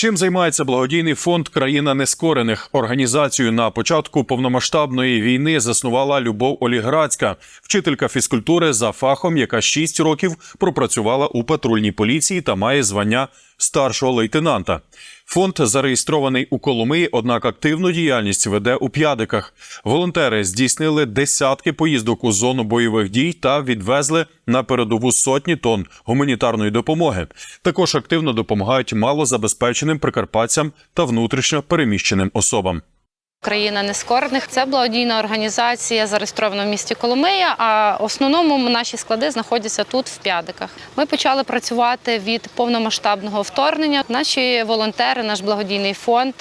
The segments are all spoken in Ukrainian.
Чим займається благодійний фонд Країна нескорених? Організацію на початку повномасштабної війни заснувала Любов Оліградська, вчителька фізкультури за фахом, яка 6 років пропрацювала у патрульній поліції та має звання старшого лейтенанта. Фонд зареєстрований у Коломиї, однак активну діяльність веде у п'ядиках. Волонтери здійснили десятки поїздок у зону бойових дій та відвезли на передову сотні тонн гуманітарної допомоги. Також активно допомагають малозабезпеченим прикарпатцям та внутрішньо переміщеним особам. Країна нескорених це благодійна організація, зареєстрована в місті Коломия. А в основному наші склади знаходяться тут, в П'ядиках. Ми почали працювати від повномасштабного вторгнення. Наші волонтери, наш благодійний фонд.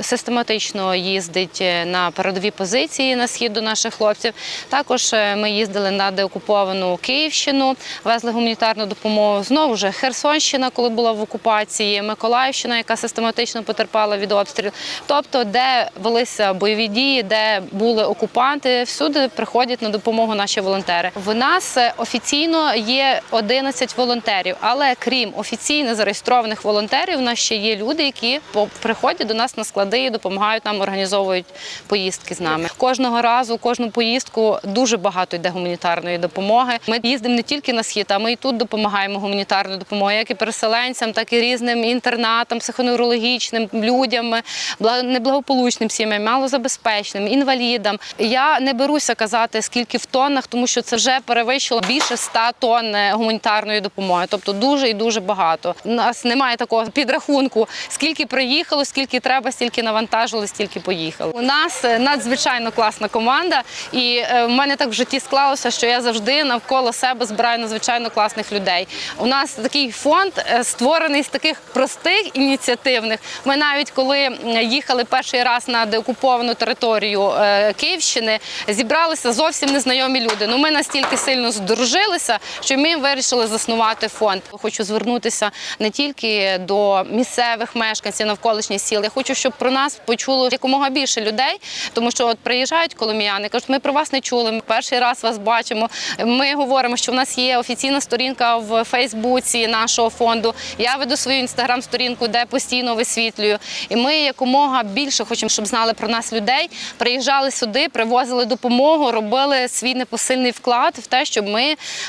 Систематично їздить е, на передові позиції на схід до наших хлопців. Також е, ми їздили на деокуповану Київщину, везли гуманітарну допомогу. Знову ж Херсонщина, коли була в окупації, Миколаївщина, яка систематично потерпала від обстрілів. Тобто, де велися бойові дії, де були окупанти, всюди приходять на допомогу наші волонтери. В нас е, офіційно є 11 волонтерів, але крім офіційно зареєстрованих волонтерів, у нас ще є люди, які приходять до нас на склади і допомагають нам, організовують поїздки з нами. Кожного разу, кожну поїздку дуже багато йде гуманітарної допомоги. Ми їздимо не тільки на схід, а ми і тут допомагаємо гуманітарною допомогою, як і переселенцям, так і різним інтернатам, психоневрологічним людям, бла- неблагополучним сім'ям, малозабезпеченим, інвалідам. Я не беруся казати, скільки в тоннах, тому що це вже перевищило більше 100 тонн е, гуманітарної допомоги. Тобто дуже і дуже багато. У нас немає такого підрахунку, скільки приїхало, скільки треба, стільки навантажили, стільки поїхало. У нас е, надзвичайно класна команда, і е, в мене так в житті склалося, що я завжди навколо себе збираю надзвичайно класних людей. У нас такий фонд е, створений з таких простих ініціативних. Ми навіть коли їхали перший раз на деокуповану територію Київщини, зібралися зовсім незнайомі люди. Ну ми настільки сильно здружилися, що ми вирішили заснувати фонд. Хочу звернутися не тільки до місцевих мешканців навколишніх сіл. Я хочу, щоб про нас почуло якомога більше людей, тому що от приїжджають коломіяни, кажуть, ми про вас не чули. Ми перший раз вас бачимо. Ми говоримо, що в нас є офіційна сторінка в Фейсбуці нашого фонду. Я веду свою інстаграм-сторінку, де постійно висвітлюю. І ми якомога більше хочемо, щоб знали про нас людей. Приїжджали сюди, привозили допомогу, робили свій непосильний вклад в те, щоб ми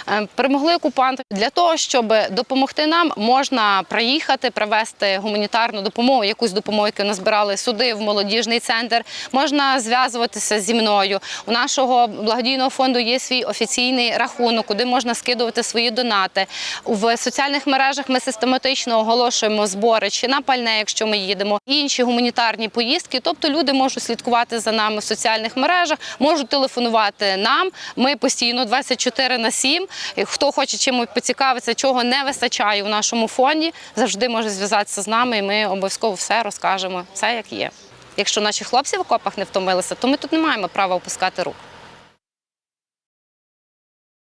е, перемогли окупантів. Для того, щоб допомогти нам, можна приїхати, привезти гуманітарну допомогу, якусь допомогу, яку назбирали сюди, в молодіжний центр. Можна зв'язуватися зі мною. У нашого благодійного фонду є свій офіційний рахунок, куди можна скидувати свої донати. В соціальних мережах ми систематично оголошуємо збори чи на пальне, якщо ми їдемо, інші гуманітарні поїздки. Тобто люди можуть слідкувати за нами в соціальних мережах, можуть телефонувати нам. Ми постійно 24 на 7. Хто хоче чимось поцікавитися, чого не вистачає у нашому фонді, завжди може зв'язатися з нами, і ми обов'язково все розкажемо, все як є. Якщо наші хлопці в окопах не втомилися, то ми тут не маємо права опускати рук.